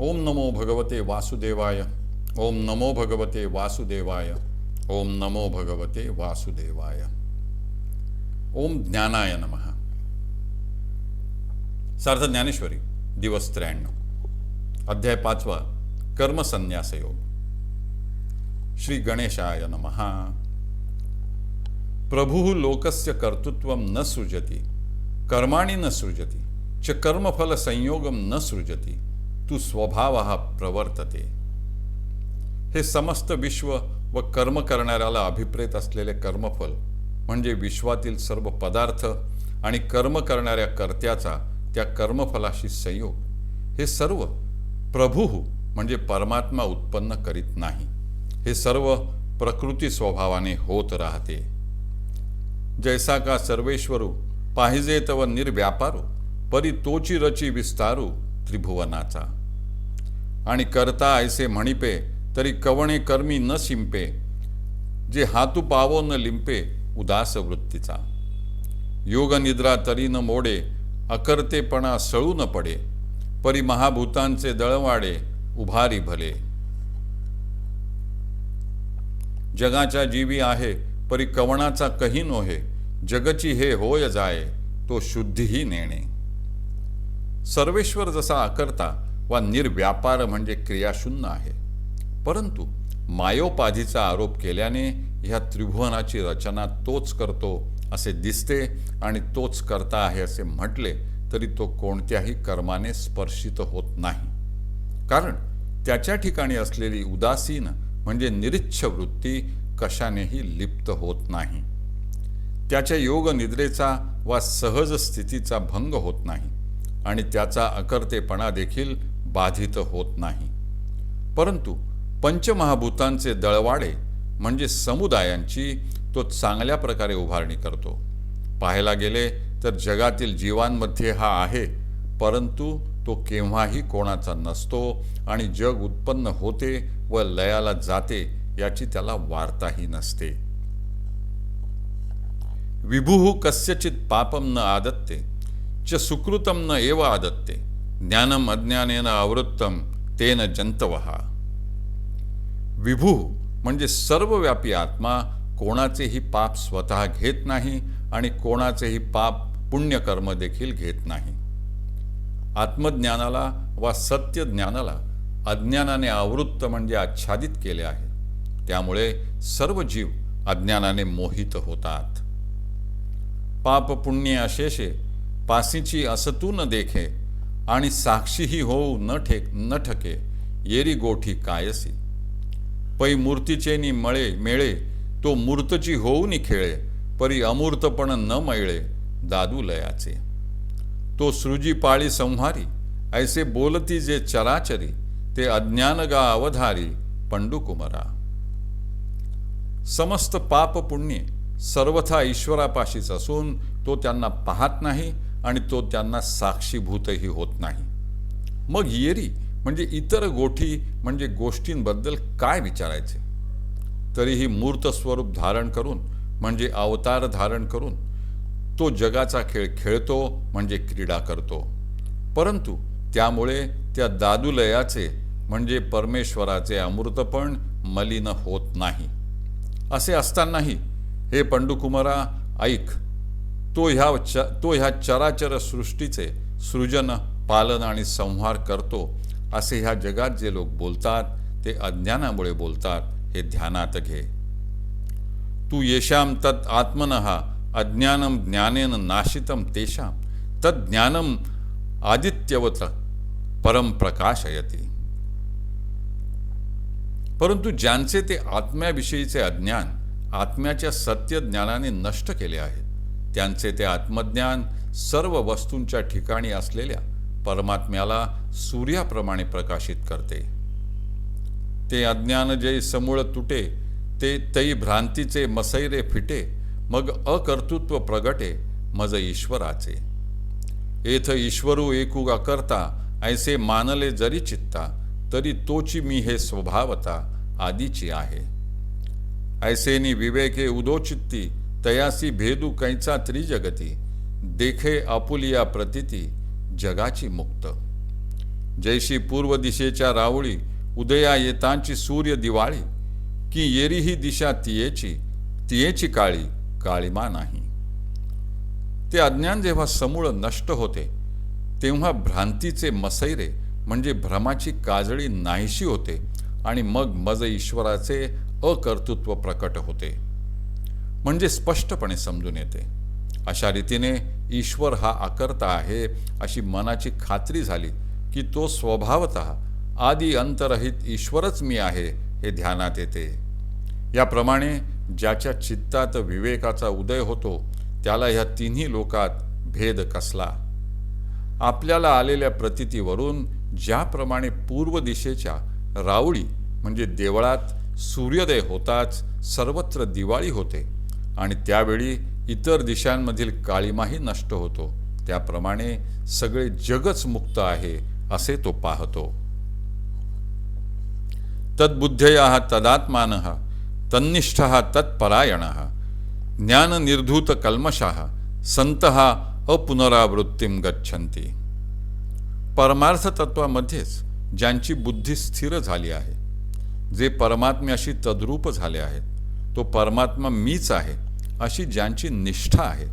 ओम नमो भगवते वासुदेवाय। ओम नमो भगवते वासुदेवाय। ओम नमो भगवते वासुदेवाय। ओम ज्ञानाय नमः। सार्थ ज्ञानेश्वरी दिवस त्र्याण्णव। अध्याय पाचवा कर्मसन्यास योग श्री गणेशाय नमः। प्रभु लोकस्य कर्तृत्वं न सृजति, कर्माणि न सृजति, च कर्मफल संयोगम न सृजति। तू स्वभाव प्रवर्तते. हे समस्त विश्व व कर्म करणाऱ्याला अभिप्रेत असलेले कर्मफल म्हणजे विश्वातील सर्व पदार्थ आणि कर्म करणाऱ्या कर्त्याचा त्या कर्मफलाशी संयोग हे सर्व प्रभू म्हणजे परमात्मा उत्पन्न करीत नाही. हे सर्व प्रकृती स्वभावाने होत राहते. जैसा का सर्वेश्वरू पाहिजे तव निर्व्यापारू परी तोची रची विस्तारू त्रिभुवनाचा. आणि करता ऐसे म्हणिपे तरी कवणे कर्मी न शिंपे जे हातू पावो न लिंपे उदास वृत्तीचा. योग निद्रा तरी न मोडे अकर्तेपणा सळू न पडे परी महाभूतांचे दळवाडे उभारी भले. जगाच्या जीवी आहे परी कवणाचा कही नोहे जगची हे होय जाय तो शुद्धीही नेणे. सर्वेश्वर जसा अकर्ता वा निर्व्यापार म्हणजे क्रियाशून्य आहे. परंतु मायोपाधीचा आरोप केल्याने ह्या त्रिभुवनाची रचना तोच करतो असे दिसते आणि तोच करता आहे असे म्हटले तरी तो कोणत्याही कर्माने स्पर्शित होत नाही. कारण त्याच्या ठिकाणी असलेली उदासीन म्हणजे निरिच्छ वृत्ती कशानेही लिप्त होत नाही. त्याच्या योग निद्रेचा वा सहज स्थितीचा भंग होत नाही आणि त्याचा अकर्तेपणा देखील बाधित होत नाही. परंतु पंचमहाभूतांचे दळवाडे म्हणजे समुदायांची तो चांगल्या प्रकारे उभारणी करतो. पाहायला गेले तर जगातील जीवांमध्ये हा आहे परंतु तो केव्हाही कोणाचा नसतो आणि जग उत्पन्न होते व लयाला जाते याची त्याला वार्ताही नसते. विभुः कस्यचित पापम न आदत्ते च सुकृतम न एव आदत्ते. ज्ञानम अज्ञानेन आवृत्तम तेन जंतवहा विभू म्हणजे सर्वव्यापी आत्मा कोणाचेही पाप स्वतः घेत नाही आणि कोणाचेही पाप पुण्यकर्म देखील घेत नाही। आत्मज्ञानाला वा सत्य ज्ञानाला अज्ञानाने आवृत्त म्हणजे आच्छादित केले आहे। त्यामुळे सर्व जीव अज्ञानाने मोहित होतात। पाप पुण्य अशेषे पासीची असतू न देखे आणि साक्षीही होऊ न ठेक न ठके येरी गोठी कायसी. पै मूर्तीचेनी मळे मेळे तो मूर्तची होऊनी खेळे परी अमूर्तपण न मळे दादू लयाचे. तो सृजी पाळी संहारी ऐसे बोलती जे चराचरी ते अज्ञानगा अवधारी पंडुकुमरा. समस्त पाप पुण्य सर्वथा ईश्वरापाशीच असून तो त्यांना पाहत नाही आणि तो त्यांना साक्षीभूतही होत नाही. मग येरी म्हणजे इतर गोठी म्हणजे गोष्टींबद्दल काय विचारायचे? तरीही मूर्त स्वरूप धारण करून म्हणजे अवतार धारण करून तो जगाचा खेळ खेळतो म्हणजे क्रीडा करतो. परंतु त्यामुळे त्या दादुलयाचे म्हणजे परमेश्वराचे अमृतपण मलिन होत नाही. असे असतानाही हे पंडुकुमारा ऐक तो ह्या च तो ह्या चराचर सृष्टीचे सृजन पालन आणि संहार करतो. असे ह्या जगात जे लोक बोलतात ते अज्ञानामुळे बोलतात हे ध्यानात घे. तू येशाम तत् आत्मनः अज्ञानम ज्ञानेन नाशितम तेषाम तत् ज्ञानम आदित्यवत परम प्रकाशयती. परंतु ज्यांचे ते आत्म्याविषयीचे अज्ञान आत्म्याच्या सत्य ज्ञानाने नष्ट केले आहेत त्यांचे ते आत्मज्ञान सर्व वस्तूंच्या ठिकाणी असलेल्या परमात्म्याला सूर्याप्रमाणे प्रकाशित करते. ते अज्ञान जे समूळ तुटे ते तई भ्रांतीचे मसैरे फिटे मग अकर्तृत्व प्रगटे मज ईश्वराचे. येथ ईश्वरू एकू अकर्ता ऐसे मानले जरी चित्ता तरी तोची मी हे स्वभावता आदीची आहे. ऐसेनी विवेके उदोचित्ती तयासी भेदू कैचा त्रिजगती देखे आपुलिया प्रतिती जगाची मुक्त. जैशी पूर्व दिशेच्या रावळी उदया येतांची सूर्य दिवाळी की येरी ही दिशा तियेची तियेची काळी काळीमा नाही. ते अज्ञान जेव्हा समूळ नष्ट होते तेव्हा भ्रांतीचे मसैरे म्हणजे भ्रमाची काजळी नाहीशी होते आणि मग मज ईश्वराचे अकर्तृत्व प्रकट होते. म्हणजे स्पष्टपणे समजून येते. अशा रीतीने ईश्वर हा आकर्ता आहे अशी मनाची खात्री झाली की तो स्वभावत आदी अंतरहित ईश्वरच मी आहे हे ध्यानात येते. याप्रमाणे ज्याच्या चित्तात विवेकाचा उदय होतो त्याला ह्या तिन्ही लोकात भेद कसला? आपल्याला आलेल्या प्रतितीवरून ज्याप्रमाणे पूर्व दिशेच्या रावळी म्हणजे देवळात सूर्योदय होताच सर्वत्र दिवाळी होते. आणि त्यावेळी इतर दिशांमधील काळीमाही नष्ट होतो. त्याप्रमाणे सगळे जगच मुक्त आहे असे तो पाहतो. तद्बुद्धया तदात्मान तन्निष्ठ तत्परायण ज्ञाननिर्धूत कल्मशः संत अपुनरावृत्तीम गच्छन्ति. परमार्थ तत्वामध्येच ज्यांची बुद्धी स्थिर झाली आहे जे परमात्म्याशी तद्रूप झाले आहेत तो परमात्मा मीच आहे अशी ज्यांची निष्ठा आहे.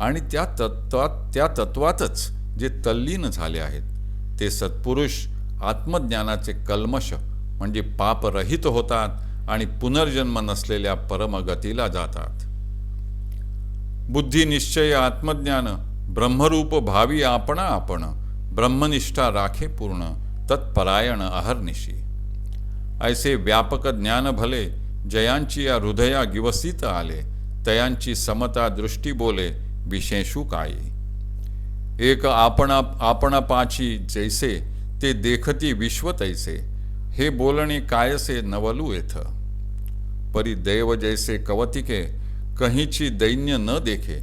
आणि त्या तत्वात त्या तत्वातच जे तल्लीन झाले आहेत ते सत्पुरुष आत्मज्ञानाचे कल्मश म्हणजे पापरहित होतात आणि पुनर्जन्म नसलेल्या परमगतीला जातात. बुद्धी निश्चय आत्मज्ञान ब्रह्मरूप भावी आपणा आपण ब्रह्मनिष्ठा राखे पूर्ण तत्परायण अहर्निशी. ऐसे व्यापक ज्ञान भले जयांची या हृदया गिवसित आले तयांची समता दृष्टी बोले विशेषू काय. एक आपणा आपणापाची जैसे ते देखती विश्व तैसे हे बोलणे कायसे नवलू येथ. परी दैव जैसे कवतिके कहीची दैन्य न देखे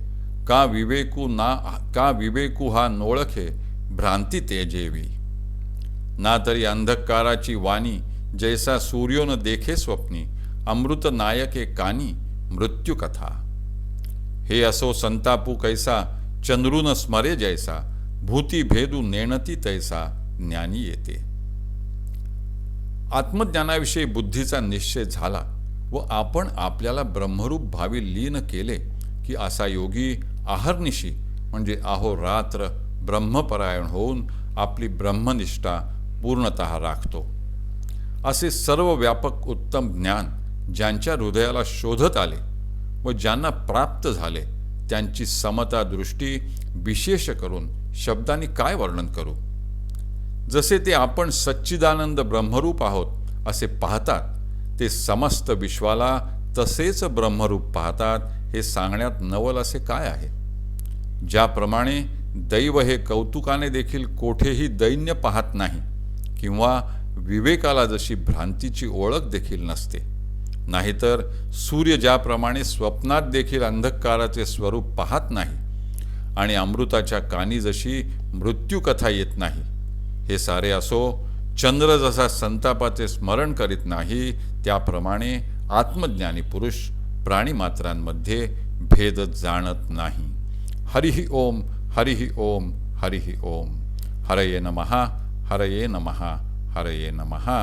का विवेकू ना का विवेकू हा नोळखे भ्रांती तेजेवी ना तरी अंधकाराची वाणी जैसा सूर्योन देखे स्वप्नी अमृत नायके कानी मृत्यूकथा. हे असो संतापू कैसा चंद्रून स्मरे जैसा भूती भेदू नेणती तैसा ज्ञानी येते. आत्मज्ञानाविषयी बुद्धीचा निश्चय झाला व आपण आपल्याला ब्रह्मरूप भावी लीन केले की असा योगी आहर्निशी म्हणजे आहो रात्र ब्रह्मपरायण होऊन आपली ब्रह्मनिष्ठा पूर्णत राखतो. असे सर्व व्यापक उत्तम ज्ञान ज्यांच्या हृदयाला शोधत आले व ज्यांना प्राप्त झाले त्यांची समता दृष्टी विशेष करून शब्दांनी काय वर्णन करू? जसे ते आपण सच्चिदानंद ब्रह्मरूप आहोत असे पाहतात ते समस्त विश्वाला तसेच ब्रह्मरूप पाहतात हे सांगण्यात नवल असे काय आहे? ज्याप्रमाणे दैव हे कौतुकाने देखील कोठेही दैन्य पाहत नाही किंवा विवेकाला जशी भ्रांतीची ओळख देखील नसते नाहीतर सूर्य ज्याप्रमाणे स्वप्नात देखील अंधकाराचे स्वरूप पाहत नाही आणि अमृताच्या कानी जशी मृत्यूकथा येत नाही हे सारे असो चंद्र जसा संतापाचे स्मरण करीत नाही त्याप्रमाणे आत्मज्ञानी पुरुष प्राणीमात्रांमध्ये भेद जाणत नाही. हरिही ओम हरिही ओम हरिही ओम. हरये नमहा हरये नमहा हरये नमहा